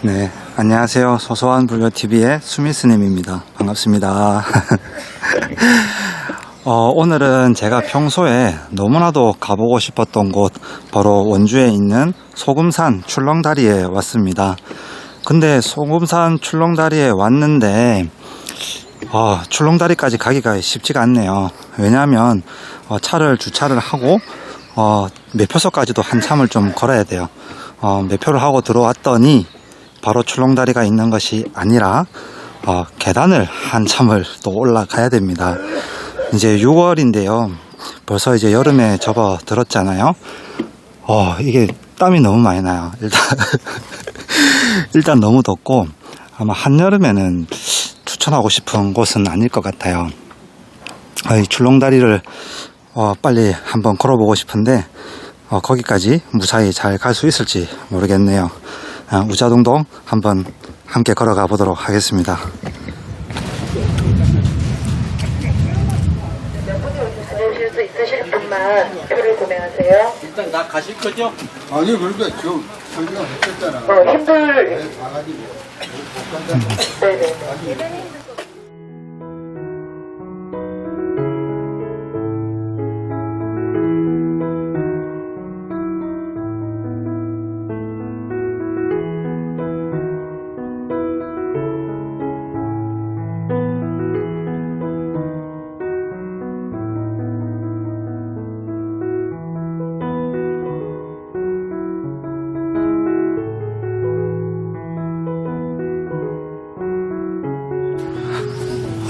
네, 안녕하세요. 소소한 불교TV의 수미스님입니다. 반갑습니다. 어, 오늘은 제가 평소에 너무나도 가보고 싶었던 곳, 바로 원주에 있는 소금산 출렁다리에 왔습니다. 근데 소금산 출렁다리에 왔는데, 어, 출렁다리까지 가기가 쉽지가 않네요. 왜냐하면 어, 차를 주차를 하고 어, 매표소까지도 한참을 좀 걸어야 돼요. 어, 매표를 하고 들어왔더니 바로 출렁다리가 있는 것이 아니라 어, 계단을 한참을 또 올라가야 됩니다. 이제 6월인데요. 벌써 이제 여름에 접어 들었잖아요. 어, 이게 땀이 너무 많이 나요. 일단 일단 너무 덥고 아마 한여름에는 추천하고 싶은 곳은 아닐 것 같아요. 아, 이 출렁다리를 어, 빨리 한번 걸어보고 싶은데 어, 거기까지 무사히 잘 갈 수 있을지 모르겠네요. 아, 우자동동 한번 함께 걸어가 보도록 하겠습니다. 보실 수 있으실 분만 표를 구매하세요. 일단 나 가실 거죠? 아니 그러니까 저 설명 했었잖아. 어, 힘들, 네네.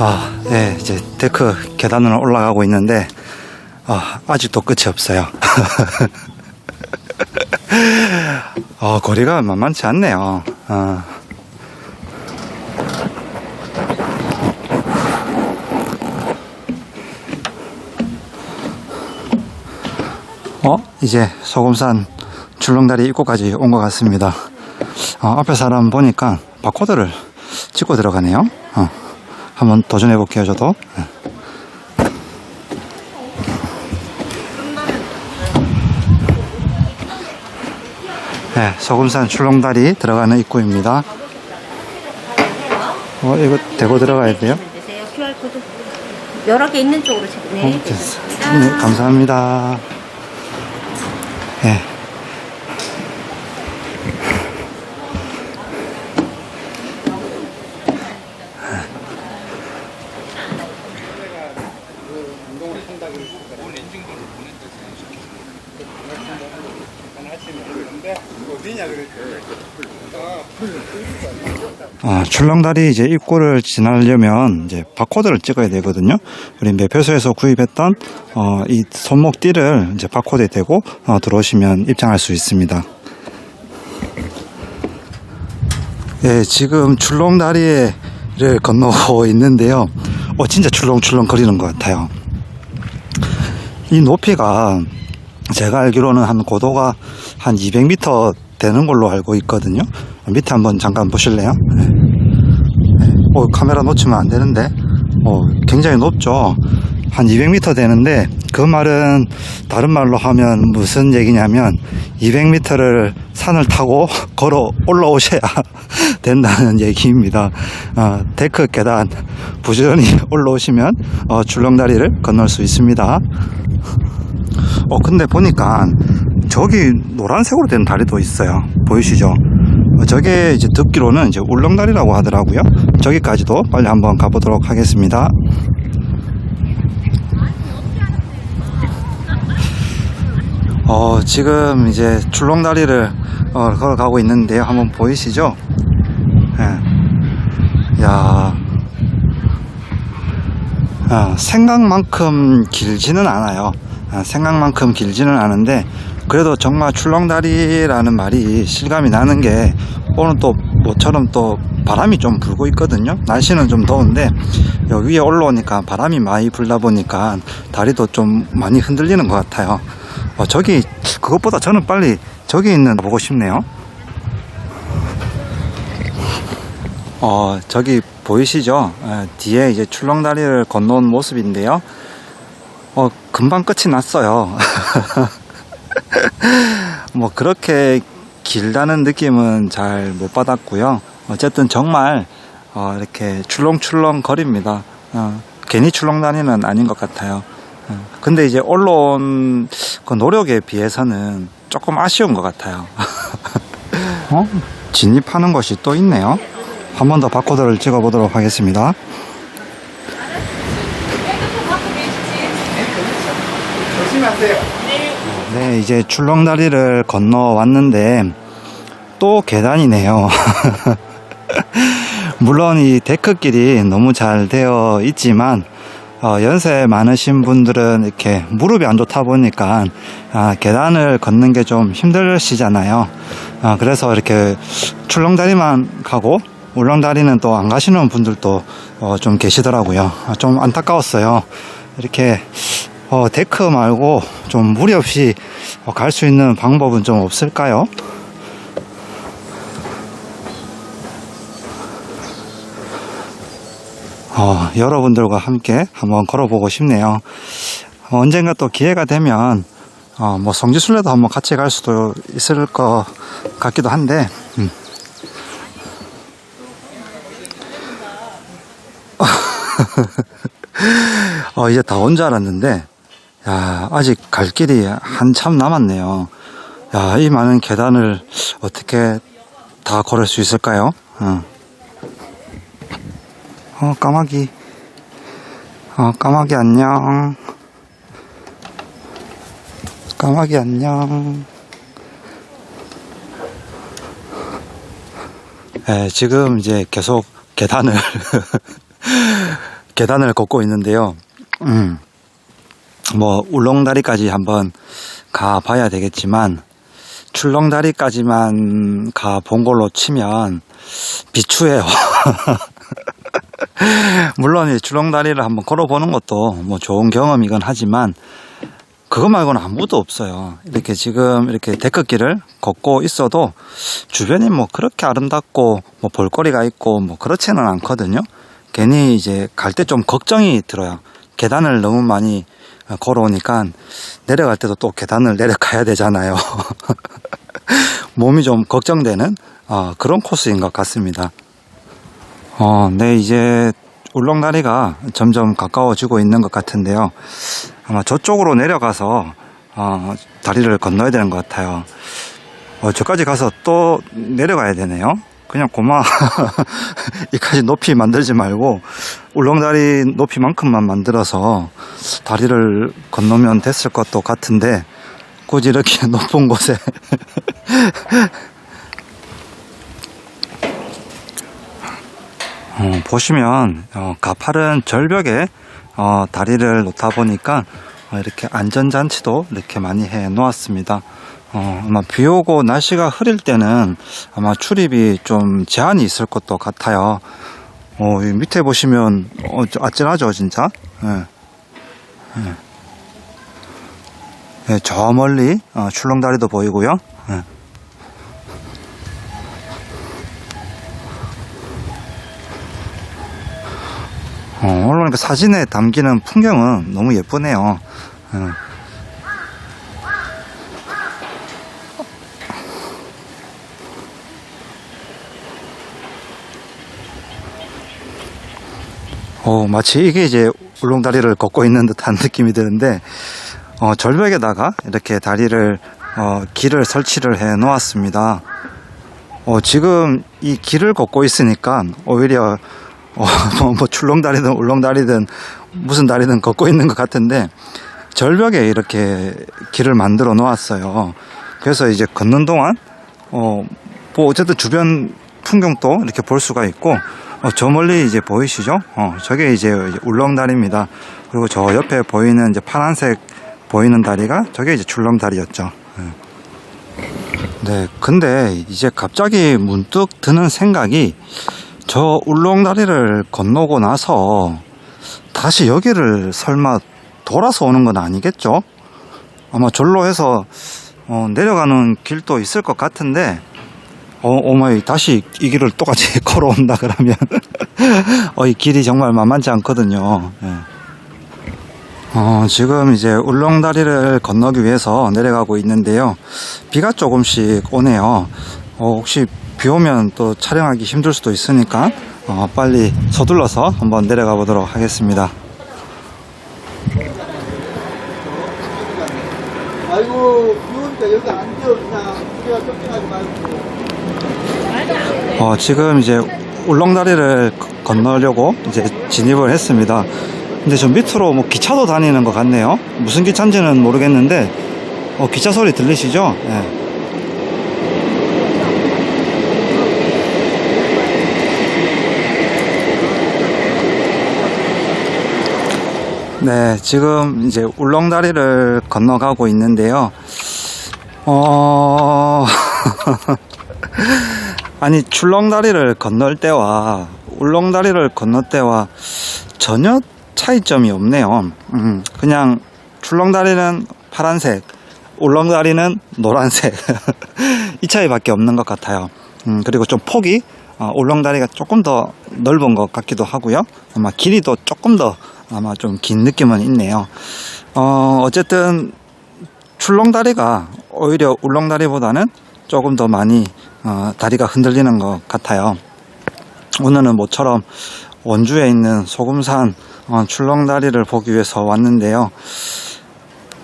아, 네, 이제 데크 계단을 올라가고 있는데 아, 아직도 끝이 없어요. 어, 거리가 만만치 않네요. 어. 어? 이제 소금산 출렁다리 입구까지 온 것 같습니다. 어, 앞에 사람 보니까 바코드를 찍고 들어가네요. 어, 한번 도전해 볼게요, 저도. 네. 네, 소금산 출렁다리 들어가는 입구입니다. 어, 이거 대고 들어가야 돼요? 여러 개 있는 쪽으로 지금 어, 네. 됐어. 네, 감사합니다. 네. 아, 출렁다리 이제 입구를 지나려면 이제 바코드를 찍어야 되거든요. 우리 매표소에서 구입했던 어, 이 손목 띠를 이제 바코드에 대고 어, 들어오시면 입장할 수 있습니다. 예, 지금 출렁다리를 건너고 있는데요. 어, 진짜 출렁출렁 거리는 것 같아요. 이 높이가 제가 알기로는 한 고도가 한 200m 되는 걸로 알고 있거든요. 밑에 한번 잠깐 보실래요? 네. 네. 어, 카메라 놓치면 안 되는데, 어, 굉장히 높죠. 한 200m 되는데, 그 말은 다른 말로 하면 무슨 얘기냐면, 200m를 산을 타고 걸어 올라오셔야 된다는 얘기입니다. 어, 데크 계단 부지런히 올라오시면, 어, 줄렁다리를 건널 수 있습니다. 어, 근데 보니까 저기 노란색으로 된 다리도 있어요. 보이시죠? 어, 저게 이제 듣기로는 이제 울렁다리라고 하더라고요. 저기까지도 빨리 한번 가보도록 하겠습니다. 어, 지금 이제 출렁다리를 어, 걸어가고 있는데요. 한번 보이시죠? 예. 야. 아, 생각만큼 길지는 않아요. 아, 생각만큼 길지는 않은데 그래도 정말 출렁다리라는 말이 실감이 나는 게 오늘 또 모처럼 또 바람이 좀 불고 있거든요. 날씨는 좀 더운데 여기 위에 올라오니까 바람이 많이 불다 보니까 다리도 좀 많이 흔들리는 것 같아요. 어, 저기 그것보다 저는 빨리 저기 있는 거 보고 싶네요. 어, 저기 보이시죠? 에, 뒤에 이제 출렁다리를 건너온 모습인데요. 어, 금방 끝이 났어요. 뭐, 그렇게 길다는 느낌은 잘 못 받았고요. 어쨌든 정말 어, 이렇게 출렁출렁 거립니다. 어, 괜히 출렁다니는 아닌 것 같아요. 어, 근데 이제 언론 그 노력에 비해서는 조금 아쉬운 것 같아요. 어? 진입하는 것이 또 있네요. 한 번 더 바코드를 찍어 보도록 하겠습니다. 네, 이제 출렁다리를 건너왔는데 또 계단이네요. 물론 이 데크길이 너무 잘 되어 있지만 어, 연세 많으신 분들은 이렇게 무릎이 안 좋다 보니까 아, 계단을 걷는 게 좀 힘드시잖아요. 아, 그래서 이렇게 출렁다리만 가고 울렁다리는 또 안 가시는 분들도 어, 좀 계시더라고요. 아, 좀 안타까웠어요. 이렇게 어, 데크 말고 좀 무리 없이 갈수 있는 방법은 좀 없을까요? 어, 여러분들과 함께 한번 걸어보고 싶네요. 어, 언젠가 또 기회가 되면 어, 뭐 성지순례도 한번 같이 갈 수도 있을 것 같기도 한데 음. 어, 이제 다 온 줄 알았는데 야, 아직 갈 길이 한참 남았네요. 야, 이 많은 계단을 어떻게 다 걸을 수 있을까요? 어, 어 까마귀. 어, 까마귀 안녕. 까마귀 안녕. 예, 지금 이제 계속 계단을 계단을 걷고 있는데요. 음. 뭐 울렁다리까지 한번 가 봐야 되겠지만 출렁다리까지만 가본 걸로 치면 비추해요. 물론 이 출렁다리를 한번 걸어보는 것도 뭐 좋은 경험이긴 하지만 그거 말고는 아무것도 없어요. 이렇게 지금 이렇게 데크길을 걷고 있어도 주변이 뭐 그렇게 아름답고 뭐 볼거리가 있고 뭐 그렇지는 않거든요. 괜히 이제 갈 때 좀 걱정이 들어요. 계단을 너무 많이 걸어오니까 내려갈 때도 또 계단을 내려가야 되잖아요. 몸이 좀 걱정되는 어, 그런 코스인 것 같습니다. 어, 네, 이제 울렁다리가 점점 가까워지고 있는 것 같은데요. 아마 저쪽으로 내려가서 어, 다리를 건너야 되는 것 같아요. 어, 저까지 가서 또 내려가야 되네요. 그냥 고마 이까지 높이 만들지 말고 울렁다리 높이만큼만 만들어서 다리를 건너면 됐을 것도 같은데 굳이 이렇게 높은 곳에 어, 보시면 어, 가파른 절벽에 어, 다리를 놓다 보니까 어, 이렇게 안전장치도 이렇게 많이 해 놓았습니다. 어, 아마 비 오고 날씨가 흐릴 때는 아마 출입이 좀 제한이 있을 것도 같아요. 어, 이 밑에 보시면 어, 저 아찔하죠, 진짜. 예. 예. 예, 저 멀리 어, 출렁다리도 보이고요. 예. 어, 물론 이렇게 사진에 담기는 풍경은 너무 예쁘네요. 예. 어, 마치 이게 이제 울릉다리를 걷고 있는 듯한 느낌이 드는데, 어, 절벽에다가 이렇게 다리를, 어, 길을 설치를 해 놓았습니다. 어, 지금 이 길을 걷고 있으니까 오히려, 어, 뭐, 뭐 출렁다리든 울렁다리든 무슨 다리든 걷고 있는 것 같은데, 절벽에 이렇게 길을 만들어 놓았어요. 그래서 이제 걷는 동안, 어, 뭐 어쨌든 주변 풍경도 이렇게 볼 수가 있고, 어, 저 멀리 이제 보이시죠? 어, 저게 이제 울렁다리입니다. 그리고 저 옆에 보이는 이제 파란색 보이는 다리가 저게 이제 출렁다리였죠. 예. 네, 근데 이제 갑자기 문득 드는 생각이 저 울렁다리를 건너고 나서 다시 여기를 설마 돌아서 오는 건 아니겠죠? 아마 절로 해서 어, 내려가는 길도 있을 것 같은데 어, 오마이, 다시 이 길을 똑같이 걸어온다 그러면, 어, 이 길이 정말 만만치 않거든요. 예. 어, 지금 이제 울렁다리를 건너기 위해서 내려가고 있는데요. 비가 조금씩 오네요. 어, 혹시 비 오면 또 촬영하기 힘들 수도 있으니까 어, 빨리 서둘러서 한번 내려가 보도록 하겠습니다. 아이고 비오니까 여기 안 그냥 우리가 걱정하지 말고 어, 지금 이제 울렁다리를 거- 건너려고 이제 진입을 했습니다. 근데 저 밑으로 뭐 기차도 다니는 것 같네요. 무슨 기차인지는 모르겠는데, 어, 기차 소리 들리시죠? 예. 네, 지금 이제 울렁다리를 건너가고 있는데요. 어, 아니 출렁다리를 건널 때와 울렁다리를 건널 때와 전혀 차이점이 없네요. 음, 그냥 출렁다리는 파란색, 울렁다리는 노란색 이 차이밖에 없는 것 같아요. 음, 그리고 좀 폭이 어, 울렁다리가 조금 더 넓은 것 같기도 하고요. 아마 길이도 조금 더 아마 좀 긴 느낌은 있네요. 어, 어쨌든 출렁다리가 오히려 울렁다리보다는 조금 더 많이 어, 다리가 흔들리는 것 같아요. 오늘은 모처럼 원주에 있는 소금산 어, 출렁다리를 보기 위해서 왔는데요.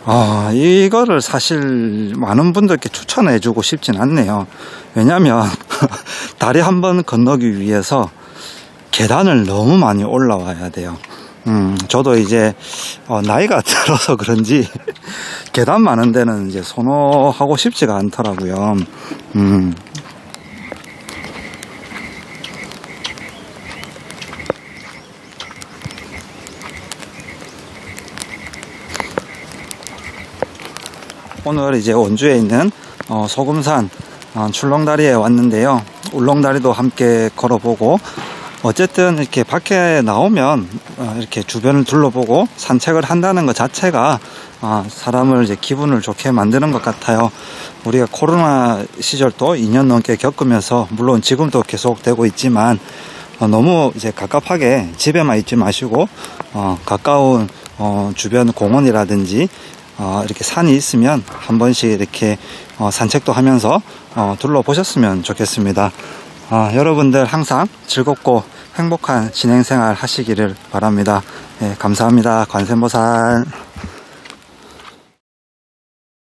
아, 이거를 사실 많은 분들께 추천해 주고 싶진 않네요. 왜냐면 다리 한 번 건너기 위해서 계단을 너무 많이 올라와야 돼요. 음, 저도 이제 어, 나이가 들어서 그런지 계단 많은 데는 이제 선호하고 싶지가 않더라고요. 음. 오늘 이제 원주에 있는 어, 소금산 어, 출렁다리에 왔는데요. 울렁다리도 함께 걸어보고 어쨌든 이렇게 밖에 나오면 어, 이렇게 주변을 둘러보고 산책을 한다는 것 자체가 아, 사람을 이제 기분을 좋게 만드는 것 같아요. 우리가 코로나 시절도 2년 넘게 겪으면서 물론 지금도 계속되고 있지만 어, 너무 이제 갑갑하게 집에만 있지 마시고 어, 가까운 어, 주변 공원이라든지 어, 이렇게 산이 있으면 한 번씩 이렇게 어, 산책도 하면서 어, 둘러보셨으면 좋겠습니다. 아, 여러분들 항상 즐겁고 행복한 진행 생활 하시기를 바랍니다. 예, 감사합니다. 관세모산.